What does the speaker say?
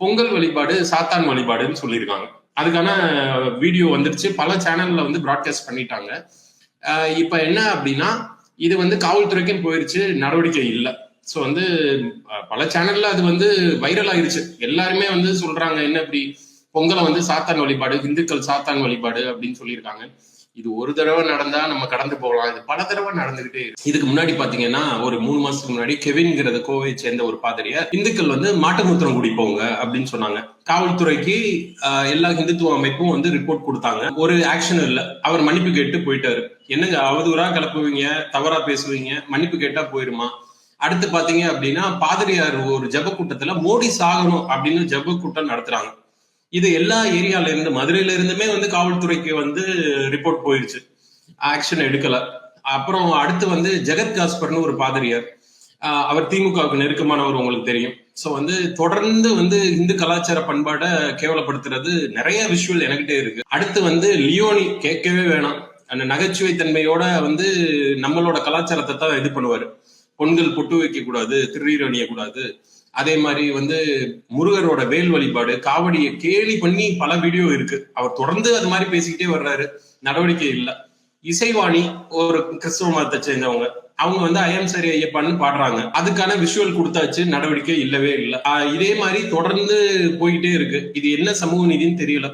பொங்கல் வழிபாடு சாத்தான் வழிபாடுன்னு சொல்லியிருக்காங்க. அதுக்கான வீடியோ வந்துருச்சு. பல சேனல்ல வந்து ப்ராட்காஸ்ட் பண்ணிட்டாங்க. இப்ப என்ன அப்படின்னா இது வந்து காவல்துறைக்கும் போயிருச்சு நடவடிக்கை இல்லை. ஸோ வந்து பல சேனல்ல அது வந்து வைரல் ஆயிருச்சு. எல்லாருமே வந்து சொல்றாங்க என்ன இப்படி பொங்கலை வந்து சாத்தான் வழிபாடு இந்துக்கள் சாத்தான் வழிபாடு அப்படின்னு சொல்லியிருக்காங்க. இது ஒரு தடவை நடந்தா நம்ம கடந்து போகலாம். இது பல தடவை நடந்துகிட்டே இருக்கு. இதுக்கு முன்னாடி பாத்தீங்கன்னா ஒரு மூணு மாசத்துக்கு முன்னாடி கெவின்ங்கிறத கோவையை சேர்ந்த ஒரு பாதிரியார் இந்துக்கள் வந்து மாட்டு மூத்திரம் குடிப்போங்க அப்படின்னு சொன்னாங்க. காவல்துறைக்கு ஆஹ், எல்லா இந்துத்துவ அமைப்பும் வந்து ரிப்போர்ட் கொடுத்தாங்க. ஒரு ஆக்ஷன் இல்ல. அவர் மன்னிப்பு கேட்டு போயிட்டாரு. என்னங்க அவதூறா கிளப்புவீங்க தவறா பேசுவீங்க மன்னிப்பு கேட்டா போயிருமா? அடுத்து பாத்தீங்க அப்படின்னா பாதிரியார் ஒரு ஜெப கூட்டத்துல மோடி சாகணும் அப்படின்னு ஜெப கூட்டம் நடத்துறாங்க. இது எல்லா ஏரியால இருந்து மதுரையில இருந்துமே வந்து காவல்துறைக்கு வந்து ரிப்போர்ட் போயிருச்சு. ஆக்ஷன் எடுக்கல. அப்புறம் அடுத்து வந்து ஜெகத் காஸ்பர்னு ஒரு பாதிரியார். அவர் திமுகவுக்கு நெருக்கமானவர் உங்களுக்கு தெரியும். ஸோ வந்து தொடர்ந்து வந்து இந்து கலாச்சார பண்பாடை கேவலப்படுத்துறது நிறைய விஷுவல் எனக்கிட்டே இருக்கு. அடுத்து வந்து லியோனி கேட்கவே வேணாம். அந்த நகைச்சுவை தன்மையோட வந்து நம்மளோட கலாச்சாரத்தை தான் இது பண்ணுவாரு. பொண்கள் பொட்டு வைக்க கூடாது திருநீர் அணியக்கூடாது. அதே மாதிரி வந்து முருகரோட வேல் வழிபாடு காவடியை கேலி பண்ணி பல வீடியோ இருக்கு. அவர் தொடர்ந்து அது மாதிரி பேசிக்கிட்டே வர்றாரு. நடவடிக்கை இல்லை. இசைவாணி ஒரு கிறிஸ்தவ மதத்தை சேர்ந்தவங்க. அவங்க வந்து ஐயம் சரி ஐயப்பான்னு பாடுறாங்க. அதுக்கான விஷுவல் கொடுத்தாச்சு. நடவடிக்கை இல்லவே இல்லை. இதே மாதிரி தொடர்ந்து போயிட்டே இருக்கு. இது என்ன சமூக நீதின்னு தெரியல.